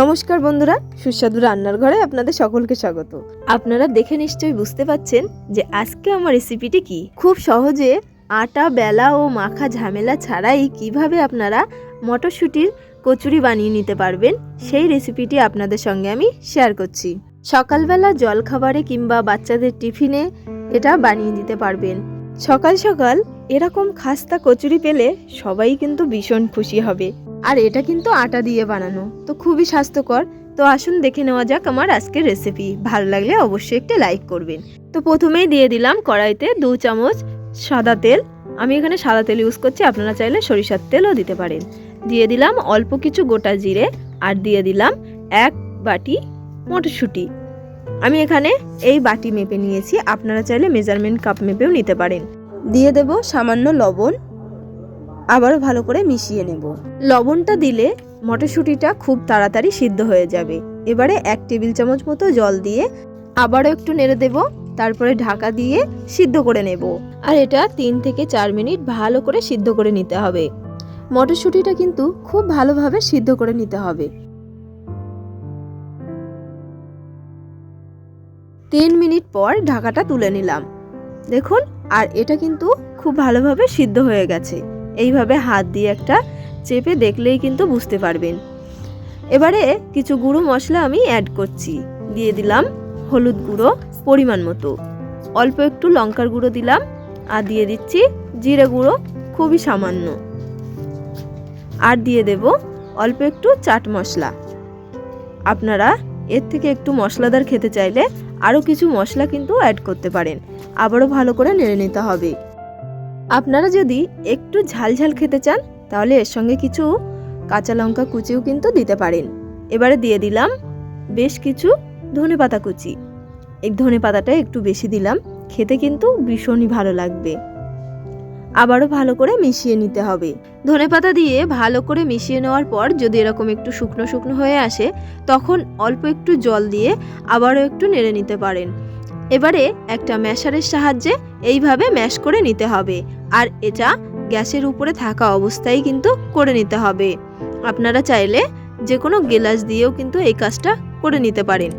নমস্কার বন্ধুরা, সুস্বাদু রান্নার ঘরে আপনাদের সকলকে স্বাগত। আপনারা দেখে নিশ্চয়ই বুঝতে পাচ্ছেন যে আজকে আমার রেসিপিটি কি? খুব সহজে আটা, বেলা ও মাখা ঝামেলা ছাড়াই কীভাবে আপনারা মটরশুঁটির কচুরি বানিয়ে নিতে পারবেন, সেই রেসিপিটি আপনাদের সঙ্গে আমি শেয়ার করছি। সকালবেলা জলখাবারে কিংবা বাচ্চাদের টিফিনে এটা বানিয়ে দিতে পারবেন। সকাল সকাল এরকম খাস্তা কচুরি পেলে সবাই কিন্তু ভীষণ খুশি হবে। আর এটা কিন্তু আটা দিয়ে বানানো। তো খুবই স্বাস্থ্যকর। তো আসুন দেখে নেওয়া যাক আমার আজকের রেসিপি ভালো লাগলে অবশ্যই একটা লাইক করবেন। তো প্রথমেই দিয়ে দিলাম কড়াইতে দু চামচ সাদা তেল। আমি এখানে সাদা তেল ইউজ করছি, আপনারা চাইলে সরিষার তেলও দিতে পারেন। দিয়ে দিলাম অল্প কিছু গোটা জিরে আর দিয়ে দিলাম এক বাটি মটরশুঁটি। আমি এখানে এই বাটি মেপে নিয়েছি, আপনারা চাইলে মেজারমেন্ট কাপ মেপেও নিতে পারেন। দিয়ে দেব সামান্য লবণ। আবারও ভালো করে মিশিয়ে নেব। লবণটা দিলে মটরশুঁটিটা খুব তাড়াতাড়ি সিদ্ধ হয়ে যাবে। এবারে এক টেবিল চামচ মতো জল দিয়ে আবারও একটু নেড়ে দেব, তারপরে ঢাকা দিয়ে সিদ্ধ করে নেব। আর এটা তিন থেকে চার মিনিট ভালো করে সিদ্ধ করে নিতে হবে। মটরশুঁটিটা কিন্তু খুব ভালোভাবে সিদ্ধ করে নিতে হবে। তিন মিনিট পর ঢাকাটা তুলে নিলাম। দেখুন, আর এটা কিন্তু খুব ভালোভাবে সিদ্ধ হয়ে গেছে। এইভাবে হাত দিয়ে একটা চেপে দেখলেই কিন্তু বুঝতে পারবেন। এবারে কিছু গুঁড়ো মশলা আমি অ্যাড করছি। দিয়ে দিলাম হলুদ গুঁড়ো পরিমাণ মতো। অল্প একটু লঙ্কার গুঁড়ো দিলাম আর দিয়ে দিচ্ছি জিরে গুঁড়ো খুবই সামান্য। আর দিয়ে দেব অল্প একটু চাট মশলা। আপনারা এর থেকে একটু মশলাদার খেতে চাইলে আরও কিছু মশলা কিন্তু অ্যাড করতে পারেন। আবারও ভালো করে নেড়ে নিতে হবে। আপনারা যদি একটু ঝাল ঝাল খেতে চান, তাহলে এর সঙ্গে কিছু কাঁচা লঙ্কা কুচিও কিন্তু দিতে পারেন। এবারে দিয়ে দিলাম বেশ কিছু ধনে পাতা কুচি। এই ধনে পাতাটা একটু বেশি দিলাম, খেতে কিন্তু ভীষণই ভালো লাগবে। আবারও ভালো করে মিশিয়ে নিতে হবে। ধনে পাতা দিয়ে ভালো করে মিশিয়ে নেওয়ার পর যদি এরকম একটু শুকনো শুকনো হয়ে আসে, তখন অল্প একটু জল দিয়ে আবারও একটু নেড়ে নিতে পারেন। এবারে একটা ম্যাশারের সাহায্যে এইভাবে ম্যাশ করে নিতে হবে। আর এটা গ্যাসের উপরে থাকা অবস্থায় কিন্তু করে নিতে হবে। আপনারা চাইলে যে কোনো গেলাস দিয়েও কিন্তু এই কাজটা করে নিতে পারেন।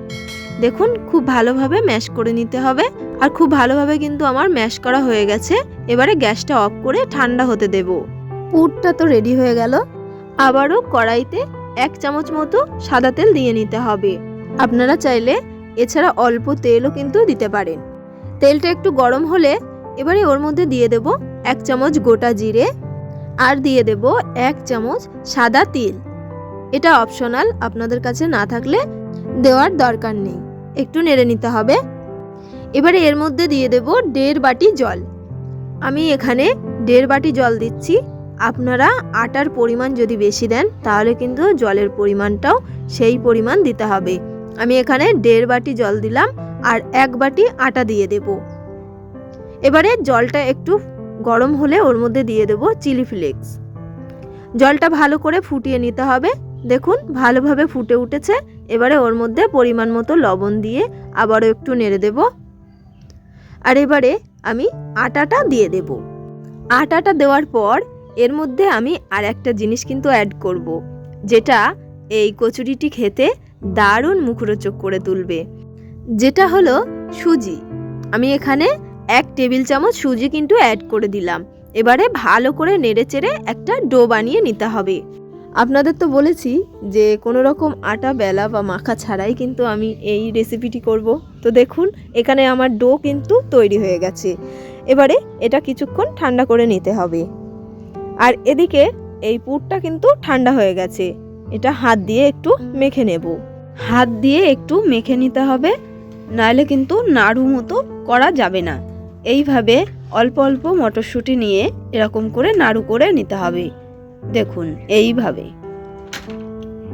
দেখুন, খুব ভালোভাবে ম্যাশ করে নিতে হবে। আর খুব ভালোভাবে কিন্তু আমার ম্যাশ করা হয়ে গেছে। এবারে গ্যাসটা অফ করে ঠান্ডা হতে দেব। পুরটা তো রেডি হয়ে গেল। আবারও কড়াইতে এক চামচ মতো সাদা তেল দিয়ে নিতে হবে। আপনারা চাইলে এছাড়া অল্প তেলও কিন্তু দিতে পারেন। তেলটা একটু গরম হলে এবারে ওর মধ্যে দিয়ে দেব এক চামচ গোটা জিরে আর দিয়ে দেব এক চামচ সাদা তিল। এটা অপশনাল, আপনাদের কাছে না থাকলে দেওয়ার দরকার নেই। একটু নেড়ে নিতে হবে। এবারে এর মধ্যে দিয়ে দেব দেড় বাটি জল। আমি এখানে দেড় বাটি জল দিচ্ছি। আপনারা আটার পরিমাণ যদি বেশি দেন, তাহলে কিন্তু জলের পরিমাণটাও সেই পরিমাণ দিতে হবে। আমি এখানে দেড় বাটি জল দিলাম আর এক বাটি আটা দিয়ে দেব। এবারে জলটা একটু গরম হলে ওর মধ্যে দিয়ে দেব চিলি ফ্লেক্স। জলটা ভালো করে ফুটিয়ে নিতে হবে। দেখুন, ভালোভাবে ফুটে উঠেছে। এবারে ওর মধ্যে পরিমাণ মতো লবণ দিয়ে আবারও একটু নেড়ে দেব। আর এবারে আমি আটাটা দিয়ে দেব। আটাটা দেওয়ার পর এর মধ্যে আমি আর একটা জিনিস কিন্তু অ্যাড করব, যেটা এই কচুরিটি খেতে দারুণ মুখরোচক করে তুলবে। যেটা হলো সুজি। আমি এখানে এক টেবিল চামচ সুজি কিন্তু অ্যাড করে দিলাম। এবারে ভালো করে নেড়ে চেড়ে একটা ডো বানিয়ে নিতে হবে। আপনাদের তো বলেছি যে কোনো রকম আটা, বেলা বা মাখা ছাড়াই কিন্তু আমি এই রেসিপিটি করব। তো দেখুন, এখানে আমার ডো কিন্তু তৈরি হয়ে গেছে। এবারে এটা কিছুক্ষণ ঠান্ডা করে নিতে হবে। আর এদিকে এই পুরটা কিন্তু ঠান্ডা হয়ে গেছে। এটা হাত দিয়ে একটু মেখে নেব। হাত দিয়ে একটু মেখে নিতে হবে, নাহলে কিন্তু নাড়ু মতো করা যাবে না। এইভাবে অল্প অল্প মটরশুঁটি নিয়ে এরকম করে নাড়ু করে নিতে হবে। দেখুন, এইভাবে।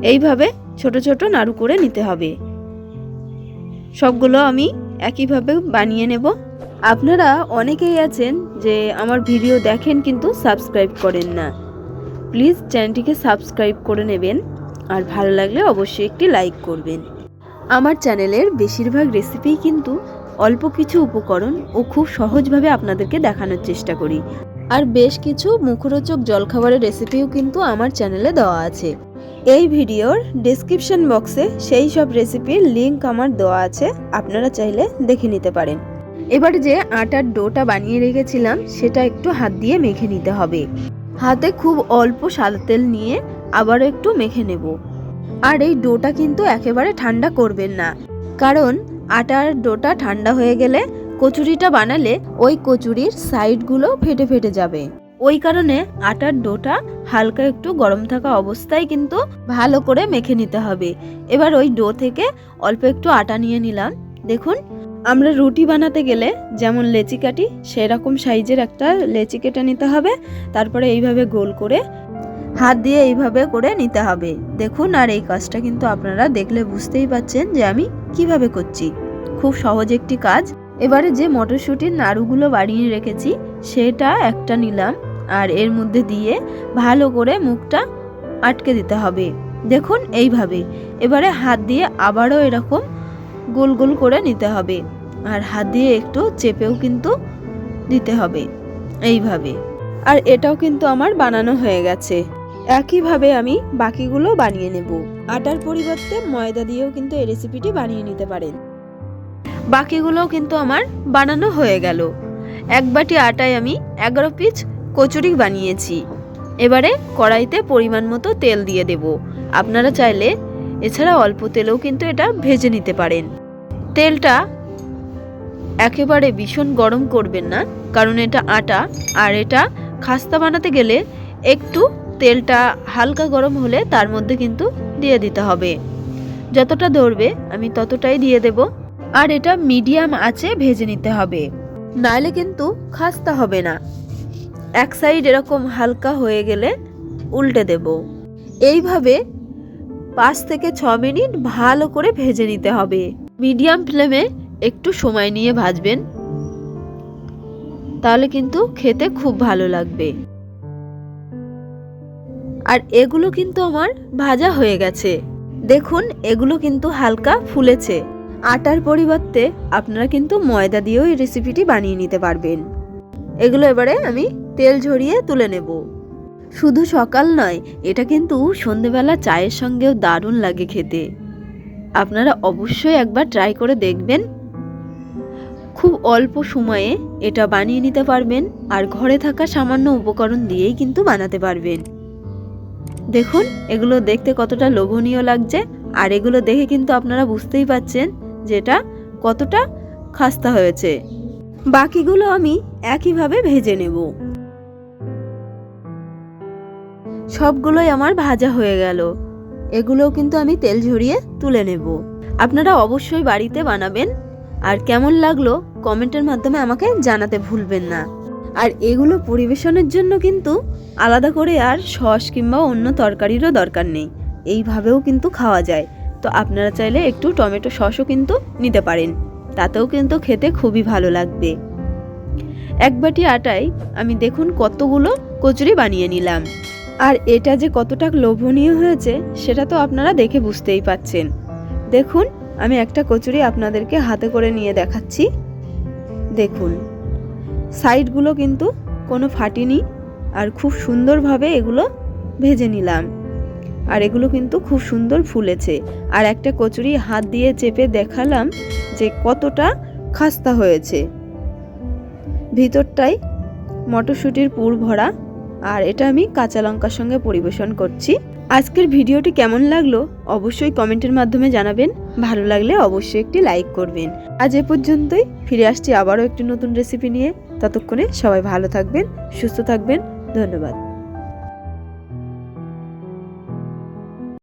এইভাবে ছোট ছোট নাড়ু করে নিতে হবে। সবগুলো আমি একইভাবে বানিয়ে নেব। আপনারা অনেকেই আছেন যে আমার ভিডিও দেখেন কিন্তু সাবস্ক্রাইব করেন না। প্লিজ চ্যানেলটিকে সাবস্ক্রাইব করে নেবেন। আর ভালো লাগলে অবশ্যই একটি লাইক করবেন। আমার চ্যানেলের বেশিরভাগ রেসিপিই কিন্তু অল্প কিছু উপকরণ ও খুব সহজভাবে আপনাদেরকে দেখানোর চেষ্টা করি। আর বেশ কিছু মুখরোচক জলখাবারের রেসিপিও কিন্তু আমার চ্যানেলে দেওয়া আছে। এই ভিডিওর ডেসক্রিপশন বক্সে সেই সব রেসিপির লিঙ্ক আমার দেওয়া আছে। আপনারা চাইলে দেখে নিতে পারেন। এবার যে আটার ডোটা বানিয়ে রেখেছিলাম, সেটা একটু হাত দিয়ে মেখে নিতে হবে। হাতে খুব অল্প সাদা তেল নিয়ে আবারও একটু মেখে নেব। আর এই ডোটা কিন্তু একেবারে ঠান্ডা করবেন না। কারণ আটার ডোটা ঠান্ডা হয়ে গেলে কচুরিটা বানালে ওই কচুরির সাইডগুলো ফেটে ফেটে যাবে। ওই কারণে আটার ডোটা হালকা একটু গরম থাকা অবস্থায় কিন্তু ভালো করে মেখে নিতে হবে। এবার ওই ডো থেকে অল্প একটু আটা নিয়ে নিলাম। দেখুন আমরা রুটি বানাতে গেলে যেমন লেচি কাটি, সেরকম সাইজের একটা লেচি কেটে নিতে হবে। তারপরে এইভাবে গোল করে হাত দিয়ে এইভাবে করে নিতে হবে। দেখুন, আর এই কাজটা কিন্তু আপনারা দেখলে বুঝতেই পাচ্ছেন যে আমি কীভাবে করছি। খুব সহজ একটি কাজ। এবারে যে মটরশুঁটির নাড়ুগুলো বানিয়ে রেখেছি, সেটা একটা নিলাম আর এর মধ্যে দিয়ে ভালো করে মুখটা আটকে দিতে হবে। দেখুন, এইভাবে। এবারে হাত দিয়ে আবারও এরকম গোল গোল করে নিতে হবে। আর হাত দিয়ে একটু চেপেও কিন্তু দিতে হবে। এইভাবে। আর এটাও কিন্তু আমার বানানো হয়ে গেছে। একইভাবে আমি বাকিগুলো বানিয়ে নেব। আটার পরিবর্তে ময়দা দিয়েও কিন্তু এই রেসিপিটি বানিয়ে নিতে পারেন। বাকিগুলোও কিন্তু আমার বানানো হয়ে গেল। এক বাটি আটায় আমি এগারো পিস কচুরি বানিয়েছি। এবারে কড়াইতে পরিমাণ মতো তেল দিয়ে দেব। আপনারা চাইলে এছাড়া অল্প তেলেও কিন্তু এটা ভেজে নিতে পারেন। তেলটা একেবারে ভীষণ গরম করবেন না, কারণ এটা আটা, আর এটা খাস্তা বানাতে গেলে একটু তেলটা হালকা গরম হলে তার মধ্যে কিন্তু দিয়ে দিতে হবে। যতটা ধরবে আমি ততটাই দিয়ে দেব, আর এটা মিডিয়াম আছে ভেজে নিতে হবে। নাহলে কিন্তু খাস্তা হবে না। এক সাইড এরকম হালকা হয়ে গেলে উল্টে দেব। এইভাবে পাঁচ থেকে ছ মিনিট ভালো করে ভেজে নিতে হবে। মিডিয়াম ফ্লেমে একটু সময় নিয়ে ভাজবেন। তাহলে কিন্তু খেতে খুব ভালো লাগবে। আর এগুলো কিন্তু আমার ভাজা হয়ে গেছে। দেখুন, এগুলো কিন্তু হালকা ফুলেছে। আটার পরিবর্তে আপনারা কিন্তু ময়দা দিয়েও এই রেসিপিটি বানিয়ে নিতে পারবেন। এগুলো এবারে আমি তেল ঝরিয়ে তুলে নেব। শুধু সকাল নয়, এটা কিন্তু সন্ধেবেলা চায়ের সঙ্গেও দারুণ লাগে খেতে। আপনারা অবশ্যই একবার ট্রাই করে দেখবেন। খুব অল্প সময়ে এটা বানিয়ে নিতে পারবেন আর ঘরে থাকা সামান্য উপকরণ দিয়েই কিন্তু বানাতে পারবেন। দেখুন, এগুলো দেখতে কতটা লোভনীয় লাগছে আর এগুলো দেখে কিন্তু আপনারা বুঝতেই পাচ্ছেন যে এটা কতটা খাস্তা হয়েছে। বাকিগুলো আমি একইভাবে ভেজে নেব। সবগুলোই আমার ভাজা হয়ে গেল। এগুলোও কিন্তু আমি তেল ঝরিয়ে তুলে নেব। আপনারা অবশ্যই বাড়িতে বানাবেন। আর কেমন লাগল কমেন্টের মাধ্যমে আমাকে জানাতে ভুলবেন না। আর এগুলো পরিবেশনের জন্য কিন্তু আলাদা করে আর সস কিংবা অন্য তরকারিরও দরকার নেই। এইভাবেও কিন্তু খাওয়া যায়। তো আপনারা চাইলে একটু টমেটো সসও কিন্তু নিতে পারেন। তাতেও কিন্তু খেতে খুবই ভালো লাগবে। এক বাটি আটায় আমি দেখুন কতগুলো কচুরি বানিয়ে নিলাম। আর এটা যে কতটা লোভনীয় হয়েছে, সেটা তো আপনারা দেখে বুঝতেই পাচ্ছেন। দেখুন, আমি একটা কচুরি আপনাদেরকে হাতে করে নিয়ে দেখাচ্ছি। দেখুন, সাইডগুলো কিন্তু কোনো ফাটিনি, আর খুব সুন্দরভাবে এগুলো ভেজে নিলাম। আর এগুলো কিন্তু খুব সুন্দর ফুলেছে। আর একটা কচুরি হাত দিয়ে চেপে দেখালাম যে কতটা খাস্তা হয়েছে। ভিতরটাই মটরশুঁটির পুর ভরা আর এটা আমি কাঁচা লঙ্কার সঙ্গে পরিবেশন করছি। আজকের ভিডিওটি কেমন লাগল অবশ্যই কমেন্টের মাধ্যমে জানাবেন। ভালো লাগলে অবশ্যই একটি লাইক করবেন। আজ এ পর্যন্তই, ফিরে আসছি আবারও একটি নতুন রেসিপি নিয়ে। ততক্ষণে সবাই ভালো থাকবেন, সুস্থ থাকবেন। ধন্যবাদ।